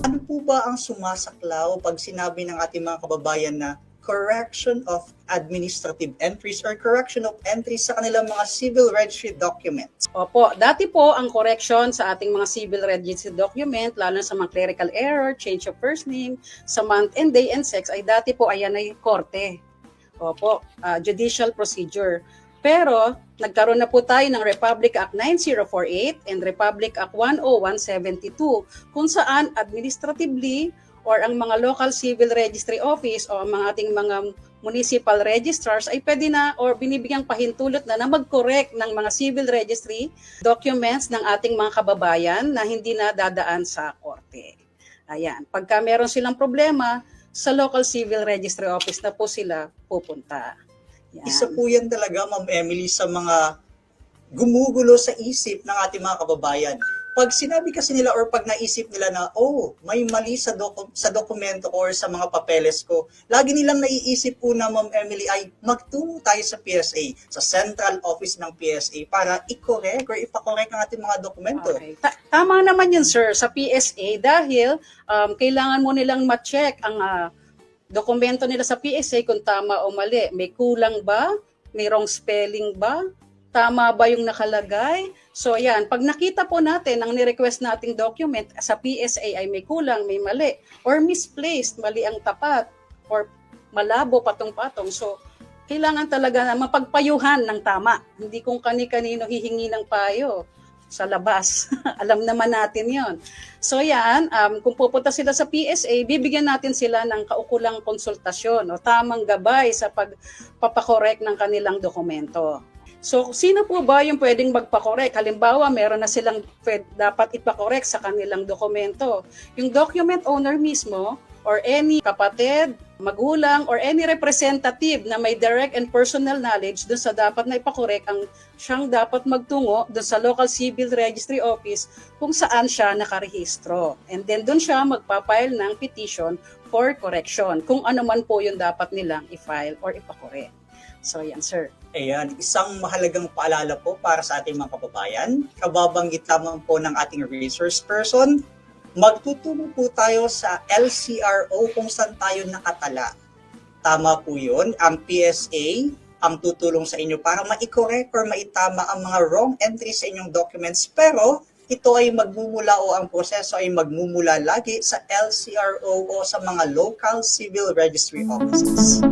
Ano po ba ang sumasaklaw pag sinabi ng ating mga kababayan na correction of administrative entries or correction of entries sa kanilang mga civil registry documents? Opo, dati po ang correction sa ating mga civil registry document, lalo sa mga clerical error, change of first name, sa month and day and sex, ay dati po ayan ay korte. Opo, ah, judicial procedure. Pero nagkaroon na po tayo ng Republic Act 9048 and Republic Act 10172 kung saan administratively or ang mga local civil registry office o ang mga ating mga municipal registrars ay pwede na or binibigyang pahintulot na na mag-correct ng mga civil registry documents ng ating mga kababayan na hindi na dadaan sa korte. Ayan, pagka meron silang problema, sa local civil registry office na po sila pupunta. Yan. Isa po yan talaga, Ma'am Emily, sa mga gumugulo sa isip ng ating mga kababayan. Pag sinabi kasi nila or pag naisip nila na, oh, may mali sa, doku- sa dokumento ko or sa mga papeles ko, lagi nilang naiisip po na, Ma'am Emily, ay magtungo tayo sa PSA, sa central office ng PSA para i-correct or ipakorek ang ating mga dokumento. Okay. Ta- tama naman yun, sir, sa PSA dahil um, kailangan mo nilang ma-check ang ah, dokumento nila sa PSA kung tama o mali. May kulang ba? May wrong spelling ba? Tama ba yung nakalagay? So yan, pag nakita po natin ang ni-request nating document sa PSA ay may kulang, may mali, or misplaced, mali ang tapat, or malabo patong-patong. So, kailangan talaga na mapagpayuhan ng tama. Hindi kung kani-kanino hihingi ng payo sa labas. Alam naman natin yon. So yan, um, kung pupunta sila sa PSA, bibigyan natin sila ng kaukulang konsultasyon o tamang gabay sa pagpapakorek ng kanilang dokumento. So, sino po ba yung pwedeng magpakorek? Halimbawa, meron na silang pwed- dapat ipakorek sa kanilang dokumento. Yung document owner mismo or any kapatid, magulang, or any representative na may direct and personal knowledge dun sa dapat na ipakorek ang siyang dapat magtungo dun sa local civil registry office kung saan siya nakarehistro. And then dun siya magpapile ng petition for correction kung ano man po yung dapat nilang i-file or ipakorek. So yan, sir. Ayan, isang mahalagang paalala po para sa ating mga kababayan. Kababanggit lamang po ng ating resource person. Magtutulong po tayo sa LCRO kung saan tayo nakatala. Tama po yun. Ang PSA ang tutulong sa inyo para ma-correct or maitama ang mga wrong entries sa inyong documents. Pero ito ay magmumula o ang proseso ay magmumula lagi sa LCRO o sa mga local civil registry offices.